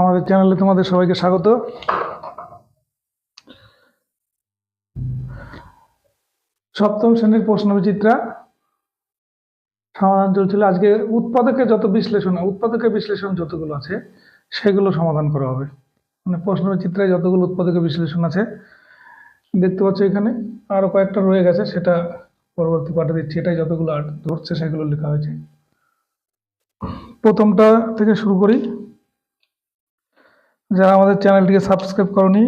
আমাদের চ্যানেলে তোমাদের সবাইকে স্বাগত। সপ্তম শ্রেণির প্রশ্ন বিচিত্রা। সমাধান চলছিল। আজকে উৎপাদকের যত বিশ্লেষণ, উৎপাদকের বিশ্লেষণ যতগুলো আছে, সেগুলো সমাধান করা হবে। মানে প্রশ্ন বিচিত্রায় যতগুলো উৎপাদকের বিশ্লেষণ আছে, দেখতে পাচ্ছ এখানে আরও কয়েকটা রয়ে গেছে, সেটা পরবর্তী পাঠে দিচ্ছি। এটাই যতগুলো ধরছে, সেগুলো লেখা হয়েছে। প্রথমটা থেকে শুরু করি। যারা আমাদের চ্যানেলটিকে সাবস্ক্রাইব করনি,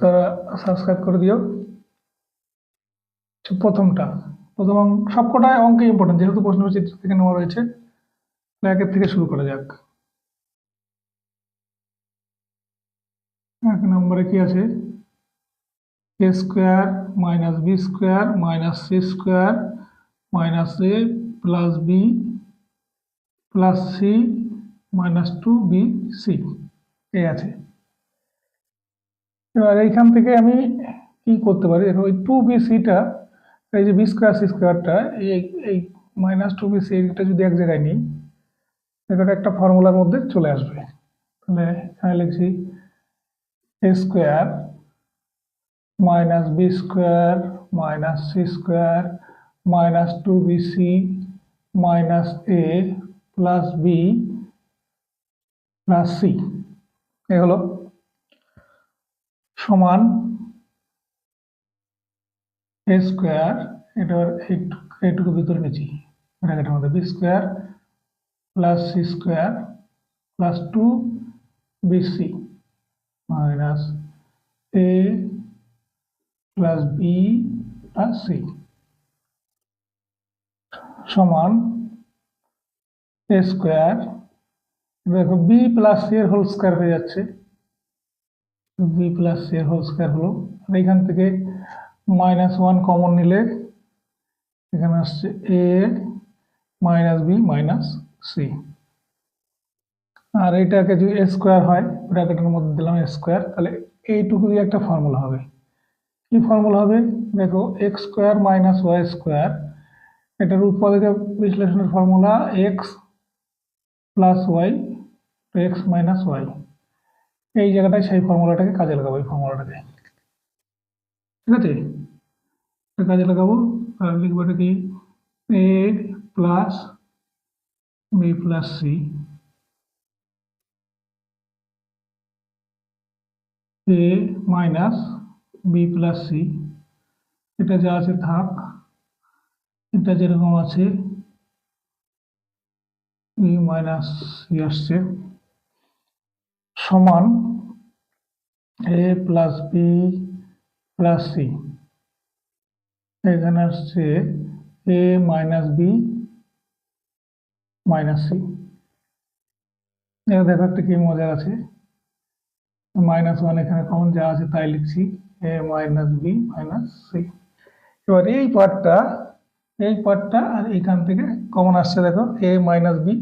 তারা সাবস্ক্রাইব করে দিও। প্রথমটা। প্রথম অঙ্ক সবকটাই অঙ্কে ইম্পর্টেন্ট যেহেতু প্রশ্ন চিত্র থেকে নেওয়া রয়েছে একের থেকে শুরু করা যাক। এক নম্বরে কি আছে? A square minus b square minus c square minus a plus b plus c minus two b c এই আছে। এবার এইখান থেকে আমি কি করতে পারি? দেখো ওই টু বি সিটা এই যে বি স্কোয়ার সি স্কোয়ারটা এই এই মাইনাস টু বি সি এটা যদি এক জায়গায় নিই এটা একটা ফর্মুলার মধ্যে চলে আসবে। তাহলে এখানে লিখছি a square minus b square minus c square minus two b c minus a plus b plus c, a হলো সমান এ স্কোয়ার এটার এইটুকু ভিতরে নিচ্ছি, ব্র্যাকেটের মধ্যে b square plus c square plus two b c minus a plus b plus c সমান এ square দেখো বি প্লাস সি এর হোল স্কোয়ার হয়ে যাচ্ছে। বি প্লাস সি এর হোল স্কোয়ার হলো। আর এখান থেকে মাইনাস ওয়ান কমন নিলে এখানে আসছে a minus b minus c আর এইটাকে যদি এ স্কোয়ার হয়, ব্র্যাকেটের মধ্যে দিলাম এ স্কোয়ার তাহলে এইটুকু দিয়ে একটা ফর্মুলা হবে। কি ফর্মুলা হবে? দেখো x square minus y square এটার উৎপাদকের বিশ্লেষণের formula x plus y x minus y এই জায়গাটায় সেই ফর্মুলাটাকে কাজে লাগাবো, এই ফর্মুলাটাকে। ঠিক আছে? কাজে লাগাবো। লিখব এটা কি a plus b plus c a minus b plus c এটা যা আছে থাক, এটা যেরকম আছে বি মাইনাস সি আসছে। সমান a plus b plus c এখানে আসছে a minus b minus c এটা দেখো একটা কি মজার আছে? মাইনাস ওয়ান এখানে কমন যা আছে তাই লিখছি। A minus b minus c এবার এই পার্টটা এই পার্টটা আর এইখান থেকে কমন আসছে, দেখো। এ মাইনাস বি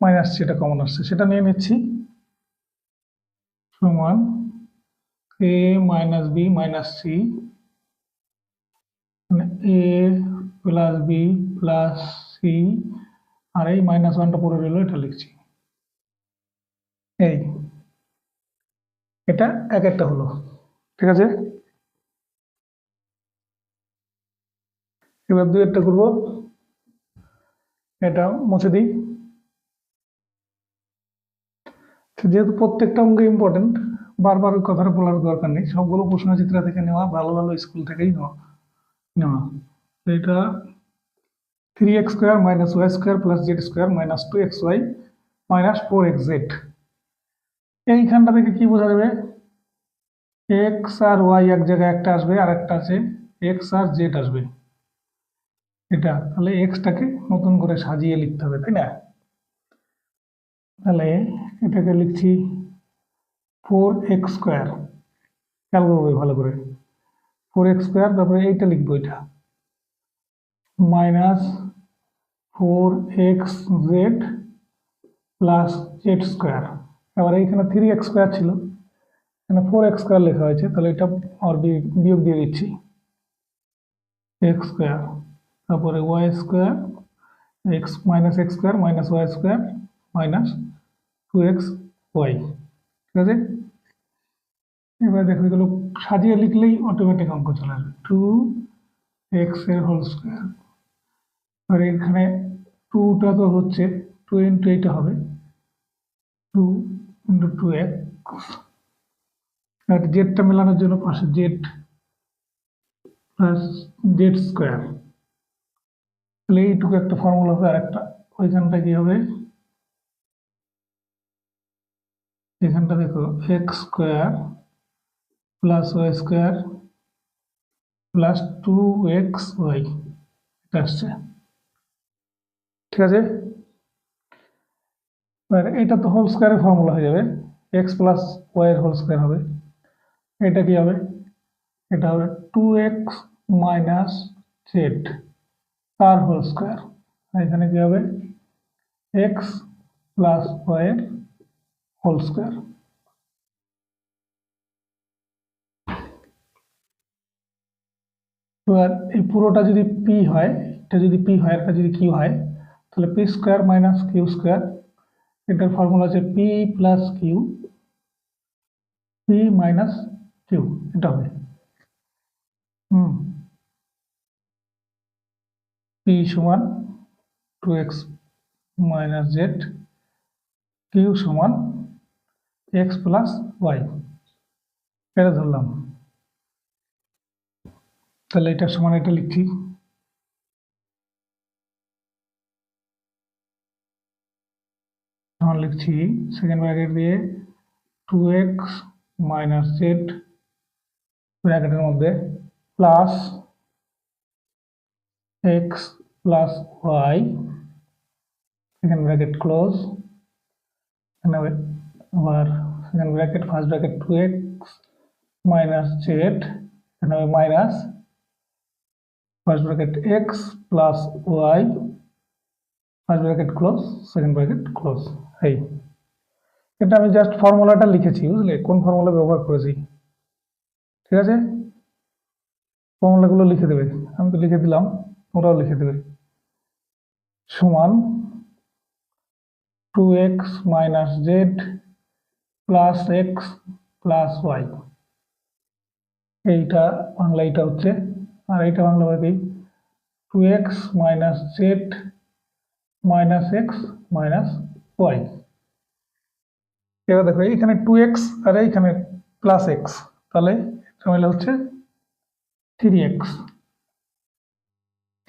মাইনাস সিটা কমন আসছে। সেটা নিয়ে নিচ্ছি। সমান a minus b minus c মানে a plus b plus c আর এই মাইনাস ওয়ানটা পড়ে রইল, এটা লিখছি। এই, এটা এক একটা হলো, ঠিক আছে? এবার দুই একটা করব, এটা মুছে দিই। যেহেতু প্রত্যেকটা অঙ্গ ইম্পর্টেন্ট বারবার ওই কথাটা বলার দরকার নেই। সবগুলো প্রশ্নচিত্রা থেকে নেওয়া, ভালো ভালো স্কুল থেকেই নেওয়া। নেওয়া। এটা three x square minus y square plus z square minus two x y minus four x z এইখানটা থেকে কি বোঝা যাবে? এক্স আর ওয়াই এক জায়গায় একটা আসবে, আর একটা আছে এক্স আর জেড আসবে। এটা, তাহলে এক্সটাকে নতুন করে সাজিয়ে লিখতে হবে, তাই না? তাহলে এটাকে লিখছি ফোর এক্স স্কোয়ার খেয়াল করব ভালো করে। ফোর এক্স স্কোয়ার তারপরে এইটা লিখব এটা। Minus four x z plus z square এবার এইখানে থ্রি এক্স স্কোয়ার ছিল। এখানে ফোর এক্স স্কোয়ার লেখা হয়েছে। তাহলে এটা আর বিয়োগ দিয়ে দিচ্ছি। এক্স স্কোয়ার তারপরে y square x minus x square minus y square minus two x y, ঠিক আছে? এবার দেখো, এগুলো সাজিয়ে লিখলেই অটোমেটিক অঙ্ক চলে আসবে। টু এক্সের হোল স্কোয়ার। আর এখানে টুটা তো হচ্ছে টু ইন্টু এইটা হবে। Two into two x. আর জেডটা মেলানোর জন্য পাশে জেড প্লাস জেড স্কোয়ার তাহলে এইটুকু একটা ফর্মুলা হবে আর একটা ওইখানটা কি হবে? এখানটা দেখো x square plus y square plus two x y এটা আসছে। ঠিক আছে? এবার এটা তো হোল স্কোয়ারের ফর্মুলা হয়ে যাবে। এক্স প্লাস ওয়াই এর হোল স্কোয়ার হবে। এটা কি হবে? এটা হবে টু এক্স মাইনাস জেড তার হোল স্কোয়ার এখানে কি হবে? এক্স প্লাস ওয়াই এর হোল স্কোয়ার। এই পুরোটা যদি পি হয়, এটা যদি পি হয় এটা যদি কিউ হয়, তাহলে p square minus q square, এটার ফর্মুলা হচ্ছে p plus q p minus q এটা হবে। হুম। পি সমান two x minus z q সমান এক্স প্লাস ওয়াই এটা ধরলাম। তাহলে এটার সমান এটা লিখছি। সমান লিখছি সেকেন্ড ব্র্যাকেট দিয়ে টু এক্স মাইনাস জেড ব্র্যাকেটের মধ্যে plus x plus y second bracket close এখানে আবার second bracket first bracket two x minus z এখানে হবে minus first bracket x plus y first bracket close second bracket close এই এটা আমি just ফর্মুলাটা লিখেছি, বুঝলে? কোন ফর্মুলা ব্যবহার করেছি? ঠিক আছে? ফর্মুলাগুলো লিখে দেবে। আমি তো লিখে দিলাম, ওরাও লিখে দেবে। সমান two x minus z plus x plus y এইটা বাংলা, এইটা হচ্ছে, আর এইটা বাংলা হবে two x minus z minus x minus y এবার দেখো, এইখানে টু এক্স আর এইখানে প্লাস এক্স তাহলে মিলে হচ্ছে three x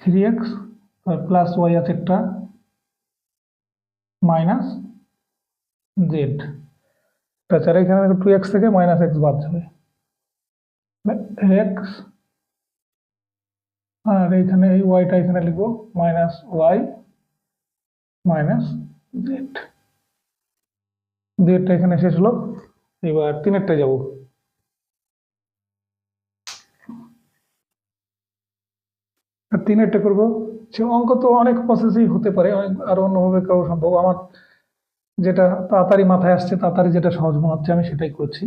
three x plus y আছে একটা মাইনাস জেড তাছাড়া এখানে টু এক্স থেকে মাইনাস এক্স বাদ যাবে। এক্স আর এইখানে এই ওয়াইটা এখানে লিখব মাইনাস ওয়াই মাইনাস জেড জেডটা এখানে শেষ হলো, এবার তিনেরটা যাব। তিনেরটা করব, সে অঙ্ক তো অনেক প্রসেসই হতে পারে, অনেক আরও অন্যভাবে করা সম্ভব। আমার যেটা তাড়াতাড়ি মাথায় আসছে, তাড়াতাড়ি যেটা সহজ মনে হচ্ছে, আমি সেটাই করছি।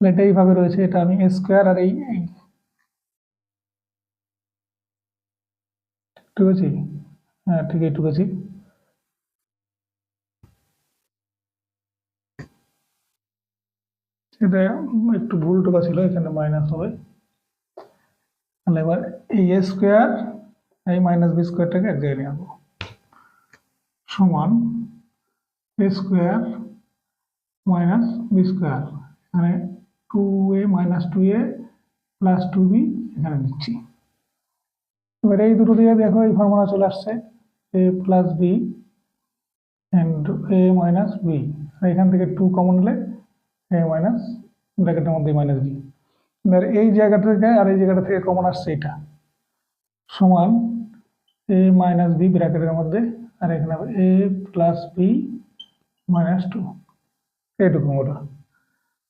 এটা এইভাবে রয়েছে, এটা আমি স্কোয়ার আর এই ঠিক আছে হ্যাঁ ঠিক এইটুকু আছে এটা একটু ভুল টোকা ছিল এখানে মাইনাস হবে। তাহলে এবার এই এ স্কোয়ার এই মাইনাস বি স্কোয়ারটাকে এক জায়গায় নিয়ে আসব। সমান a square minus b square এখানে two a minus two a plus two b এখানে নিচ্ছি এবার এই দুটো দিয়ে দেখো এই ফর্মুলা চলে আসছে a plus b and a minus b এখান থেকে টু কমন নিলে এ মাইনাস ব্র্যাকেটের মধ্যে মাইনাস বি এবার এই জায়গাটা থেকে আর এই জায়গাটা থেকে কমন আসছে এটা। সমান এ মাইনাস বি ব্র্যাকেটের মধ্যে। আর এখানে a plus b minus two এইটুকু ওটা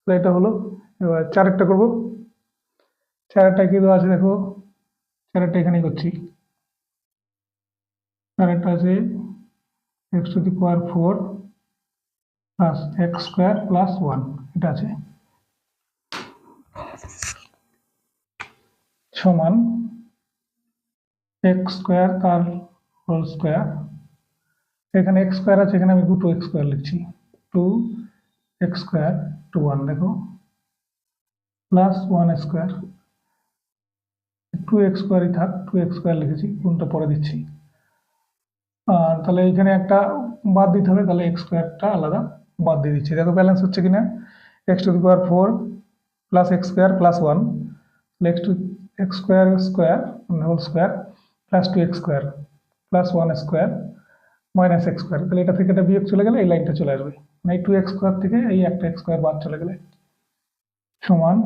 তো এটা হলো, এবার চারেরটা করব। চারেরটা কি আছে দেখো? চারেরটা এখানেই করছি। চারেরটা আছে x to power four plus x square plus one এটা আছে। সমান এক্স স্কোয়ার তার হোল স্কোয়ার এখানে এক্স স্কোয়ার আছে, এখানে আমি দুটো এক্স স্কোয়ার লিখছি। Two x square two one দেখো। Plus one square two x স্কোয়ারই থাক টু এক্স স্কোয়ার লিখেছি কোনটা পরে দিচ্ছি। আর তাহলে এখানে একটা বাদ দিতে হবে, তাহলে এক্স স্কোয়ারটা আলাদা বাদ দিয়ে দিচ্ছি। দেখো ব্যালেন্স হচ্ছে কিনা? X to the power four plus x square plus one x two x square square whole square plus two x square plus one square minus x square তাহলে এটা থেকে এটা বিয়োগ চলে গেলে এই লাইনটা চলে আসবে। মানে টু এক্স স্কোয়ার থেকে এই একটা এক্স স্কোয়ার বাদ চলে গেলে। সমান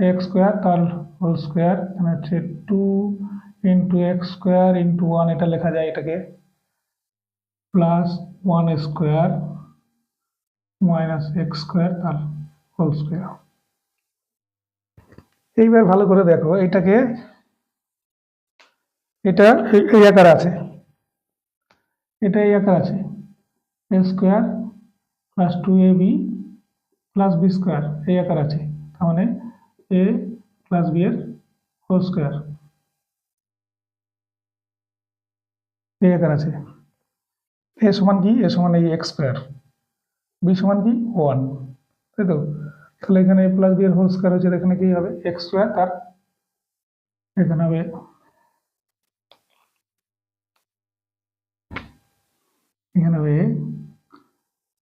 এক্স স্কোয়ার তার হোল স্কোয়ার এখানে হচ্ছে two into x square into one এটা লেখা যায় এটাকে। Plus one square minus x square তার হোল স্কোয়ার এইবার ভালো করে দেখো, এটাকে, এটা এই আকার আছে। এটা এই আকার আছে। A square plus two a b plus b square এই আকার আছে। তার মানে এ প্লাস বি এর হোল স্কোয়ার এই আকার আছে। এ সমান কি? এ সমান এই এক্স স্কোয়ার বি সমান কি? ওয়ান তাই তো? তাহলে এখানে এ প্লাস বি এর হোল স্কোয়ার হচ্ছে এখানে কি হবে? এক্স স্কোয়ার তার এখানে হবে এখানে হবে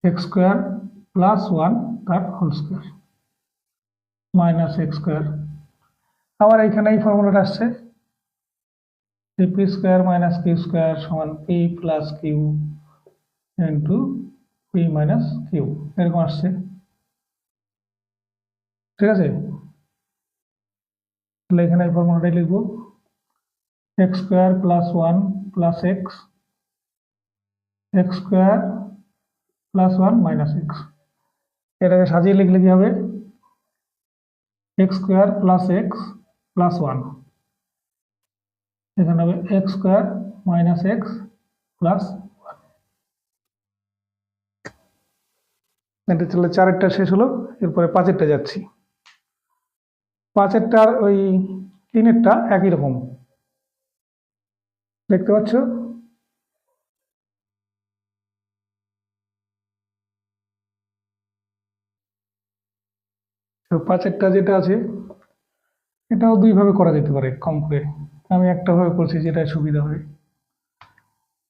এক্স স্কোয়ার প্লাস ওয়ান তার whole square minus x square আবার এখানে এই ফর্মুলাটা আসছে p square minus q square সমান p plus q into p minus q এরকম আসছে। ঠিক আছে? তাহলে এখানে এই ফর্মুলাটাই লিখব x square plus one plus x x square plus one minus x. এটাকে সাজিয়ে লিখলে কি হবে? X square plus x plus one. এখানে হবে x square minus x plus one. এটা তাহলে চারেরটা শেষ হলো, এরপরে পাঁচেরটা যাচ্ছি। পাঁচেরটার ওই তিনেরটা একই রকম। দেখতে পাচ্ছ? পাঁচেরটা যেটা আছে, এটাও দুইভাবে করা যেতে পারে কম করে। আমি একটা ভাবে করছি যেটা সুবিধা হবে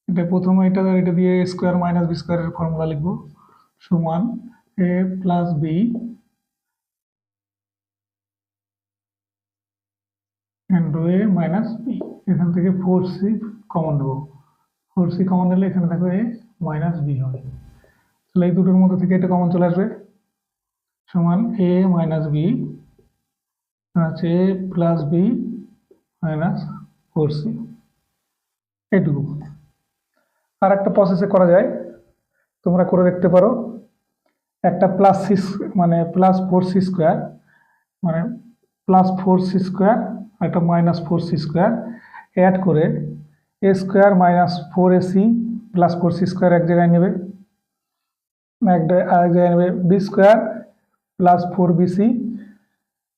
এটা প্রথমে এটা এটা দিয়ে স্কোয়ার মাইনাস বি স্কোয়ারের ফর্মুলা লিখব। সমান a plus b into a minus b এখান থেকে ফোর সি কমন নেব। ফোর সি কমন নিলে এখানে দেখো এ মাইনাস বি হবে। তাহলে এই দুটোর মধ্যে থেকে এটা কমন চলে আসবে। সমান এ মাইনাস বি আছে a plus b minus four c এইটুকু আর একটা প্রসেসে করা যায়। তোমরা করে দেখতে পারো। একটা প্লাস সি মানে প্লাস ফোর সি স্কোয়ার মানে প্লাস ফোর সি স্কোয়ার একটা minus four c square add করে a square minus four a c plus four c square এক জায়গায় নেবে। এক আরেক জায়গায় নেবে b square plus four b c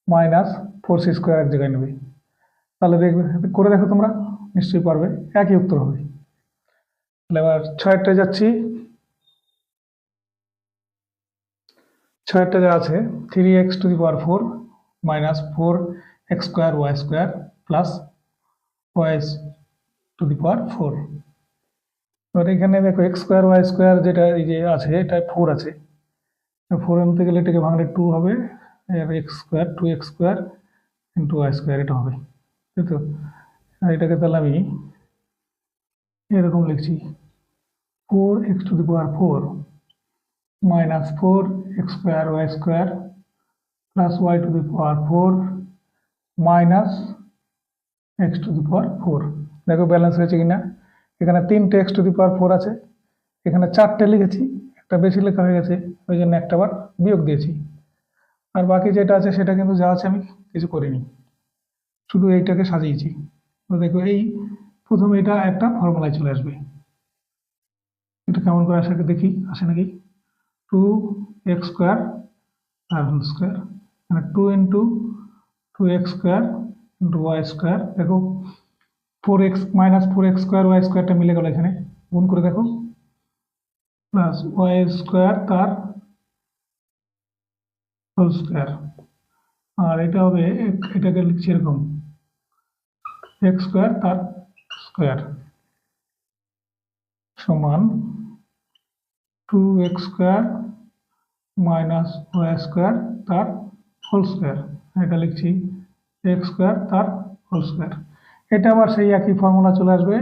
minus four c square এক জায়গায় নেবে। তাহলে দেখবে, করে দেখো তোমরা, নিশ্চয়ই পারবে, একই উত্তর হবে। তাহলে এবার ছয়েরটা যাচ্ছি। ছয়েরটা যা আছে three x to the power four minus four x square y square plus y to the power four এবার এখানে দেখো এক্স স্কোয়ার ওয়াই স্কোয়ার যেটা এই যে আছে, এটা ফোর আছে। ফোর আনতে গেলে এটাকে ভাঙলে টু হবে আর x square two x square into y square এটা হবে, তাই তো? আর এটাকে তাহলে আমি এরকম লিখছি four x to the power four minus four x square y square plus y to the power four minus x to the power four দেখো ব্যালেন্স হয়েছে কিনা? এখানে তিনটে x to the power four আছে, এখানে চারটে লিখেছি একটা বেশি লেখা হয়ে গেছে, ওই জন্য একটা বার বিয়োগ দিয়েছি। আর বাকি যেটা আছে সেটা কিন্তু যা আছে আমি কিছু করিনি। শুধু এইটাকে সাজিয়েছি। দেখো, এই প্রথমে এটা একটা ফর্মুলায় চলে আসবে। এটা কেমন করে আসে দেখি, আসে নাকি? টু এক্স স্কোয়ার আর হোল স্কোয়ার মানে two into two x square into y square দেখো four x minus four x square y স্কোয়ারটা মিলে গেল এখানে। গুণ করে দেখো। প্লাস ওয়াই স্কোয়ার তার হোল স্কোয়ার আর এটা হবে এটাকে লিখছি এরকম। এক্স স্কোয়ার তার স্কোয়ার সমান two x square minus y square তার হোল স্কোয়ার এটা লিখছি এক্স স্কোয়ার তার হোল স্কোয়ার এটা আবার সেই একই ফর্মুলা চলে আসবে।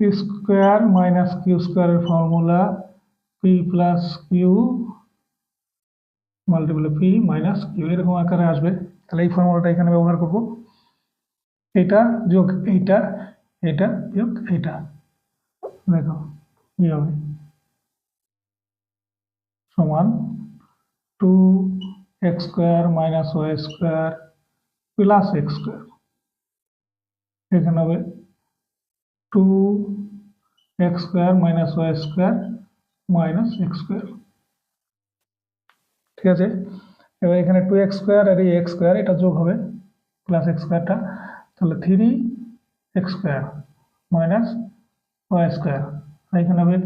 পি স্কোয়ার মাইনাস কিউ স্কোয়ারের formula p plus q multiply p minus q এরকম আকারে আসবে। তাহলে এই ফর্মুলাটা এখানে ব্যবহার করব। এইটা যোগ এইটা এটা যোগ এইটা। দেখো, কি হবে? সমান two x square minus y square plus x square এখানে হবে two x square minus y square minus x square. ঠিক আছে? এবার এখানে টু এক্স স্কোয়ার আর এই এক্স স্কোয়ার, এটা যোগ হবে প্লাস এক্স স্কোয়ারটা। তাহলে three x square minus y square. এখানে হবে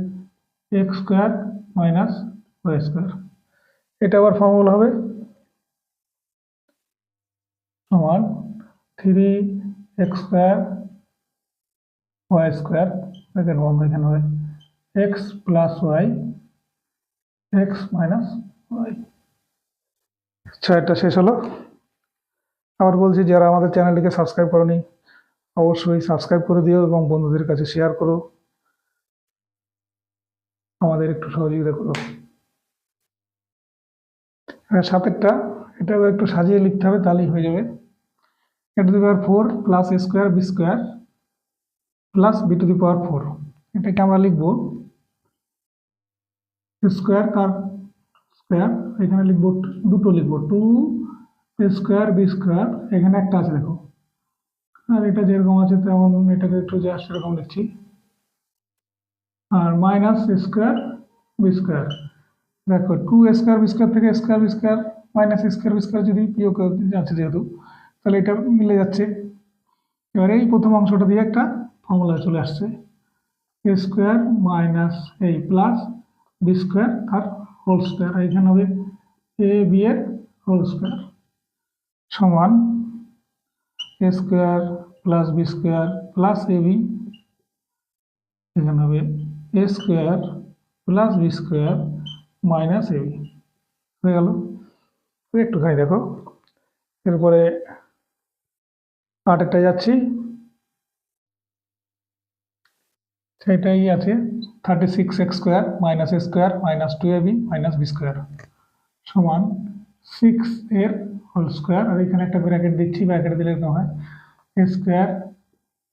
x square minus y square. এটা আবার ফর্মুলা হবে সমান three x square y square. Bracket বন্ধ এখানে হবে। X plus y x minus y ছয়টা শেষ হলো। আবার বলছি, যারা আমাদের চ্যানেলটিকে সাবস্ক্রাইব করনি, অবশ্যই সাবস্ক্রাইব করে দিও এবং বন্ধুদের কাছে শেয়ার করো। আমাদের একটু সহযোগিতা করো। সাতেরটা, এটাও একটু সাজিয়ে লিখতে হবে, তাহলেই হয়ে যাবে। A to the power four plus square b square plus b to the power four এটাকে আমরা লিখব স্কোয়ার তার স্কোয়ার? এখানে লিখব দুটো লিখব, টু স্কোয়ার বি স্কোয়ার, এখানে একটা আছে দেখো। আর এটা যেরকম আছে তেমন এটাকে একটু জাস্ট এরকম লিখছি। আর মাইনাস স্কোয়ার বি স্কোয়ার দেখো টু স্কোয়ার বি স্কোয়ার থেকে square B square minus square B square যদি বিয়োগ যাচ্ছে যেহেতু, তাহলে এটা মিলে যাচ্ছে। এবার এই প্রথম অংশটা দিয়ে একটা ফর্মুলা চলে আসছে। স্কোয়ার মাইনাস এই প্লাস বি স্কোয়ার আর হোল স্কোয়ার এখানে হবে এ বি এর হোল স্কোয়ার সমান A square plus B square plus A B এখানে হবে A square plus B square minus A B হয়ে গেল। একটুখানি দেখো, এরপরে আটেরটা যাচ্ছি। সেটাই আছে thirty six X square minus A square minus two A B minus B square সমান সিক্স এর হোল স্কোয়ার আর এখানে একটা ব্র্যাকেট দিচ্ছি ব্র্যাকেট দিলে এরকম হয়? A square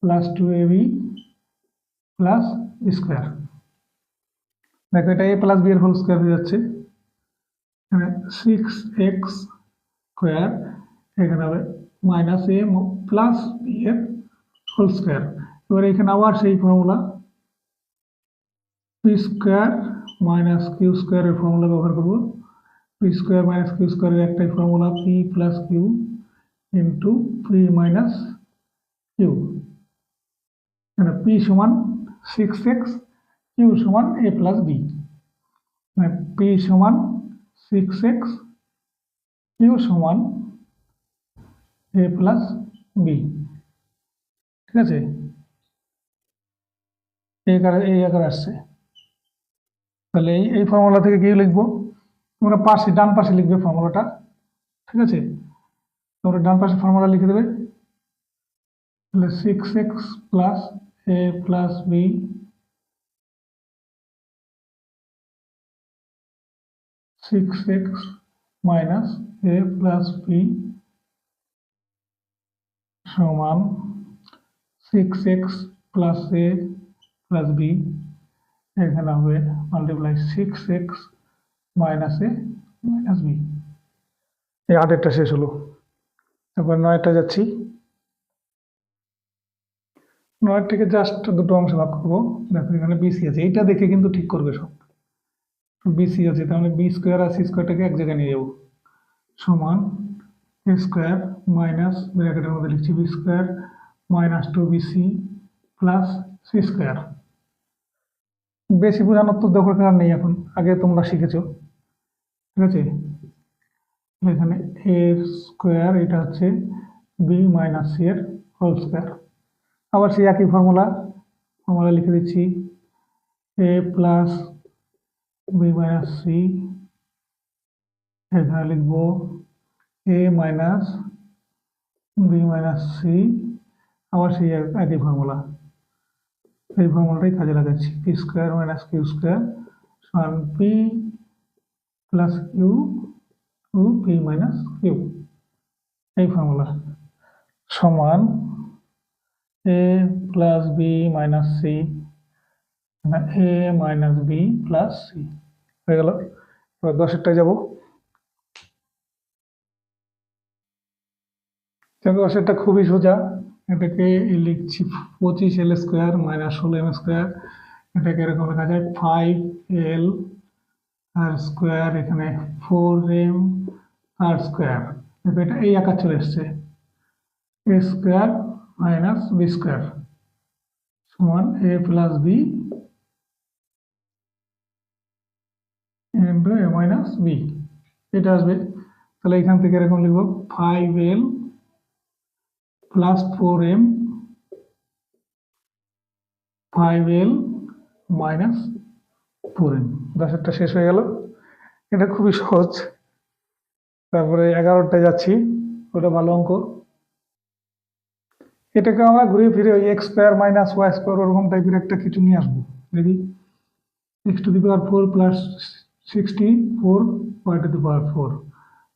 plus two A B plus square দেখো, এটা এ প্লাস বি এর হোল স্কোয়ার হয়ে যাচ্ছে। এখানে সিক্স এক্স স্কোয়ার এখানে হবে মাইনাস এ প্লাস বি এর হোল স্কোয়ার এবার এখানে আবার সেই formula P square minus Q স্কোয়ারের ফর্মুলা ব্যবহার করব। পি স্কোয়ার মাইনাস কিউ স্কোয়ারের একটাই formula P plus Q into P minus Q মানে পি সমান সিক্স এক্স কিউ সমান এ প্লাস বি মানে পি সমান সিক্স এক্স কিউ সমান এ প্লাস বি ঠিক আছে? এই আকারে এই আকারে আসছে। তাহলে এই ফর্মুলা থেকে কি লিখব? তোমরা পাশে, ডান পাশে লিখবে ফর্মুলাটা। ঠিক আছে? তোমরা ডান পাশে ফর্মুলা লিখে দেবে। তাহলে six X plus A plus B six X minus A plus B সমান six X plus A plus B এখানে হবে multiply six X minus A minus B এই আটেরটা শেষ হলো। তারপর নয়টা যাচ্ছি। নয় থেকে জাস্ট দুটো অংশ ভাগ করব। দেখো এখানে বিসি আছে। এইটা দেখে কিন্তু ঠিক করবে সব। বিসি আছে, তাহলে বি স্কোয়ার আর সি স্কোয়ারটাকে এক জায়গায় নিয়ে যাব। সমান এ স্কোয়ার মাইনাস ব্র্যাকেটের মধ্যে লিখছি B square minus two BC plus C square বেশি বোঝানোর তো দরকার নেই এখন। আগে তোমরা শিখেছো। ঠিক আছে? এখানে এ স্কোয়ার এটা হচ্ছে বি মাইনাস সি এর হোল স্কোয়ার আবার সেই একই ফর্মুলা ফর্মুলা লিখে দিচ্ছি। A plus B minus C এখানে লিখব A minus B minus C আবার সেই একই ফর্মুলা এই ফর্মুলাটাই কাজে লাগাচ্ছি। P square minus Q square সমান P plus Q two P minus Q এই ফর্মুলা সমান A plus B minus C A minus B plus C হয়ে গেল। এবার দশেরটায় যাব। দেখো সেটা খুবই সোজা। এটাকে লিখছি পঁচিশ এল স্কোয়ার মাইনাস ষোলো এম স্কোয়ার এটাকে এরকম লেখা যায় ফাইভ এল আর স্কোয়ার এখানে ফোর এম আর স্কোয়ার এটা এই আকার চলে এসছে। A square minus B square সমান A plus B M into A minus B এটা আসবে। তাহলে এখান থেকে এরকম লিখব five L M five L minus four M দশেরটা শেষ হয়ে গেল। এটা খুবই সহজ। তারপরে এগারোটায় যাচ্ছি। ওটা ভালো অঙ্ক। এটাকে আমরা ঘুরে ফিরে ওই X square minus Y square ওরকম টাইপের একটা কিছু নিয়ে আসব। দেখি। X to the power four plus sixty four Y to the power four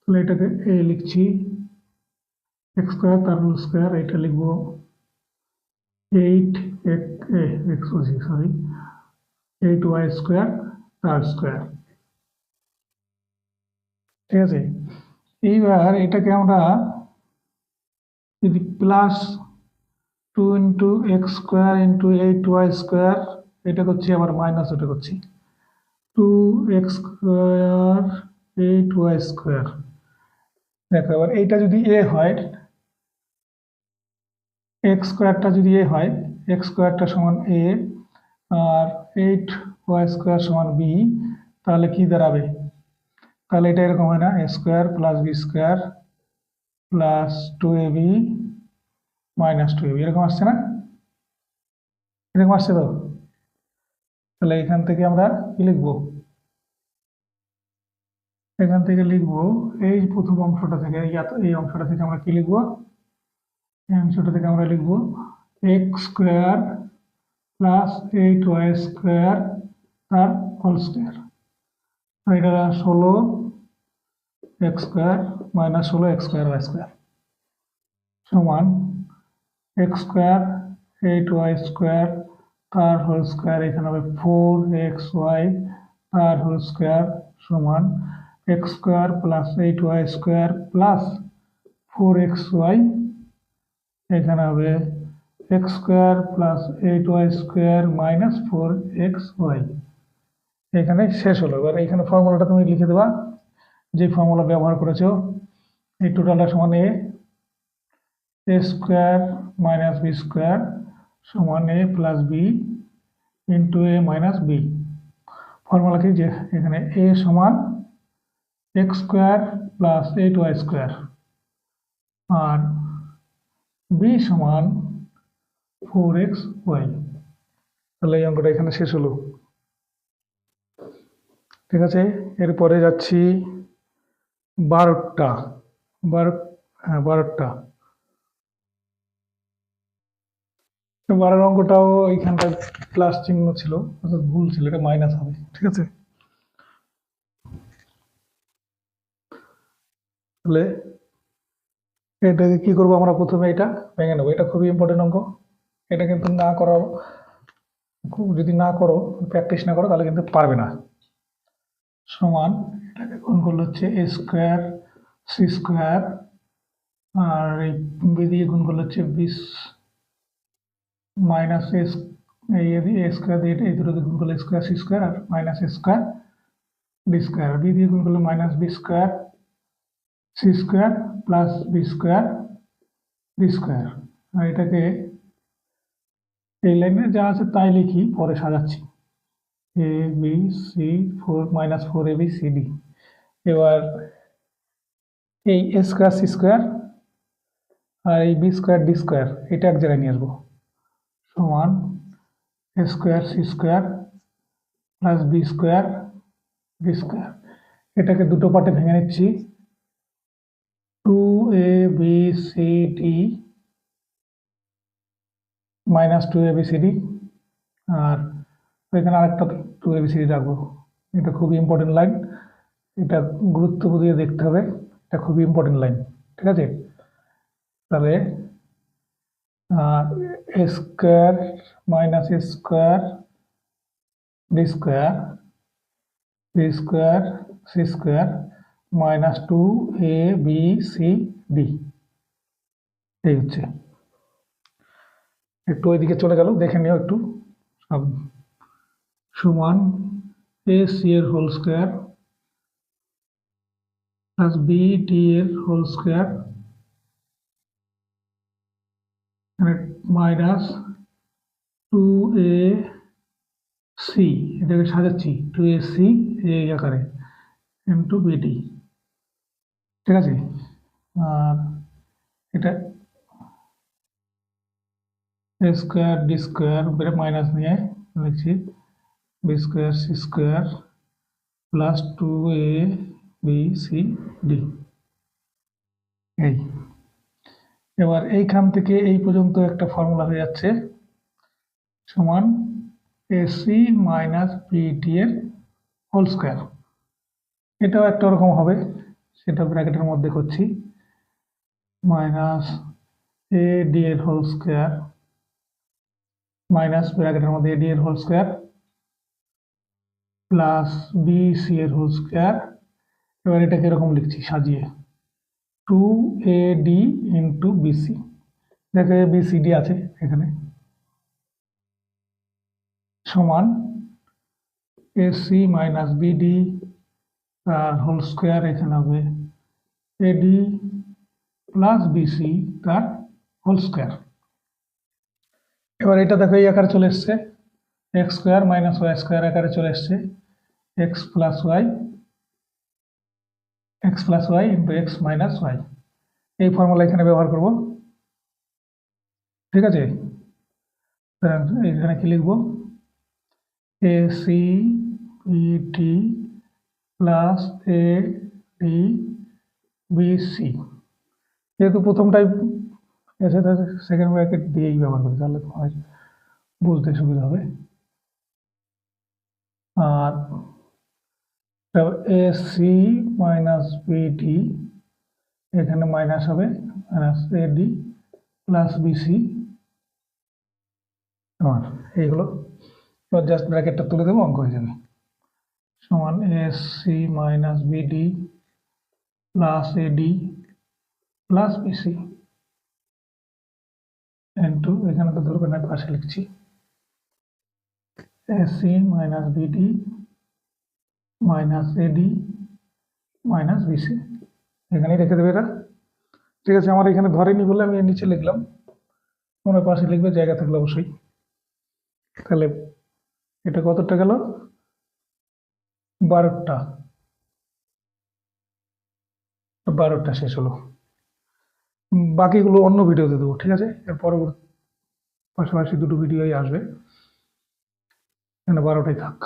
তাহলে এটাকে এ লিখছি। এক্স স্কোয়ার তার স্কোয়ার এটা লিখব eight X sorry eight Y square তার স্কোয়ার ঠিক আছে? এইবার এটাকে আমরা যদি plus two into X square into eight Y square এটা করছি, আবার মাইনাস ওটা করছি। Two X square eight Y square দেখো এবার এইটা যদি এ হয় এক্স স্কোয়ারটা যদি এ হয় এক্স স্কোয়ারটা সমান এ আর এইট ওয়াই স্কোয়ার সমান বি তাহলে কি দাঁড়াবে? তাহলে এটা এরকম হয় না A square plus B square plus two A B minus two A B এরকম আসছে না? এরকম আসছে তো? তাহলে এখান থেকে আমরা কি লিখব? এখান থেকে লিখব, এই প্রথম অংশটা থেকে এই অংশটা থেকে আমরা কি লিখব? এই অংশটা থেকে আমরা লিখব X square plus eight Y square তার হোল স্কোয়ার এটা ষোলো এক্স স্কোয়ার মাইনাস ষোলো এক্স স্কোয়ার ওয়াই স্কোয়ার সমান X square eight Y square তার হোল স্কোয়ার এখানে হবে ফোর এক্স ওয়াই তার হোল স্কোয়ার সমান X square plus eight Y square plus four X Y এখানে হবে X square plus eight Y square minus four X Y এখানে শেষ হলো। এবার এখানে ফর্মুলাটা তুমি লিখে দেবা। যে ফর্মুলা ব্যবহার করেছ, এই টোটালটা সমান A A square minus B square সমান A plus B into A minus B formula কি? যে এখানে এ সমান X square plus eight Y square আর বি সমান ফোর এক্স ওয়াই তাহলে এই অঙ্কটা এখানে শেষ হলো। ঠিক আছে? এরপরে যাচ্ছি বারোটা। বারো হ্যাঁ বারোটা। বারোর অঙ্কটাও এইখানটা প্লাস চিহ্ন ছিল, অর্থাৎ ভুল ছিল, এটা মাইনাস হবে, ঠিক আছে? তাহলে এটাকে কি করব আমরা প্রথমে এটা ভেঙে নেব। এটা খুবই ইম্পর্টেন্ট অঙ্ক। এটা কিন্তু না করো যদি না করো প্র্যাকটিস না করো, তাহলে কিন্তু পারবে না। সমান, এটাকে গুণ করলে হচ্ছে এ স্কোয়ার সি স্কোয়ার আর এই বি দিয়ে গুণ করলে হচ্ছে বিশ মাইনাস এস এই এ স্কোয়ার দিয়ে এই দুটো দিয়ে গুণ করলে square C square R minus A square B square B দিয়ে গুণ করলে minus B square C square plus B square B square আর এটাকে এই লাইনে যা আছে তাই লিখি, পরে সাজাচ্ছি। A B C four minus four A B C D এবার এই এ স্কোয়ার সি স্কোয়ার আর এই বি স্কোয়ার ডি স্কোয়ার এটা এক জায়গায় নিয়ে আসব। সমান A square C square plus B square B square এটাকে দুটো পার্টে ভেঙে নিচ্ছি। A B C D minus two A B C D আর এখানে আরেকটা two A B C D রাখব। এটা খুবই ইম্পর্টেন্ট লাইন এটা গুরুত্ব দিয়ে দেখতে হবে। এটা খুবই ইম্পর্টেন্ট লাইন ঠিক আছে? তাহলে A square minus square D square B square C square minus two A B C D এই হচ্ছে। একটু ওইদিকে চলে গেল, দেখে নিও একটু। সব সমান এ সি এর whole square plus B D এর whole square minus two A C এটাকে সাজাচ্ছি। টু এ সি এই আকারে। ইন্টু বিডি ঠিক আছে? আর এটা এ স্কোয়ার ডি স্কোয়ার উপরে মাইনাস নিয়ে লিখছি। B square C square plus two A B C D এই। এবার এইখান থেকে এই পর্যন্ত একটা ফর্মুলা হয়ে যাচ্ছে। সমান এসি মাইনাস বিটি এর হোল স্কোয়ার এটাও একটা রকম হবে। সেটা ব্র্যাকেটের মধ্যে করছি। মাইনাস এ ডি এর হোল স্কোয়ার মাইনাস ব্র্যাকেটের মধ্যে এ ডি এর whole square plus B C এর হোল স্কোয়ার এবার এটাকে এরকম লিখছি, সাজিয়ে। Two A D into BC দেখো এ বিসিডি আছে এখানে। সমান এসি মাইনাস বিডি তার হোল স্কোয়ার এখানে হবে। এডি প্লাস বিসি তার হোল স্কোয়ার এবার এটা দেখো, এই আকারে চলে এসছে। X square minus Y square আকারে চলে এসছে। X plus Y X plus Y into X minus Y এই ফর্মুলা এখানে ব্যবহার করব। ঠিক আছে? এখানে কি লিখব? A C T plus A D B C যেহেতু প্রথমটাই এসে সেকেন্ড ব্র্যাকেট দিয়েই ব্যবহার করি, তাহলে তোমার বুঝতে সুবিধা হবে। আর এ সি মাইনাস বিডি এখানে মাইনাস হবে minus A D plus BC আমার, এইগুলো। জাস্ট ব্র্যাকেটটা তুলে দেবো, অঙ্ক হয়ে যাবে। সমান S C minus BD plus AD plus BC into এখানে তো ধরবে না পাশে লিখছি। S C minus BD minus AD minus BC এখানেই রেখে দেবে এটা। ঠিক আছে, আমার এখানে ধরেনি বলে আমি নিচে লিখলাম। তোমার পাশে লিখবে, জায়গা থাকলে অবশ্যই। তাহলে এটা কতটা গেল? বারোটা। বারোটা শেষ হলো। বাকিগুলো অন্য ভিডিওতে দেবো, ঠিক আছে? এর পরবর্তী পাশাপাশি দুটো ভিডিওই আসবে। এখানে বারোটাই থাক।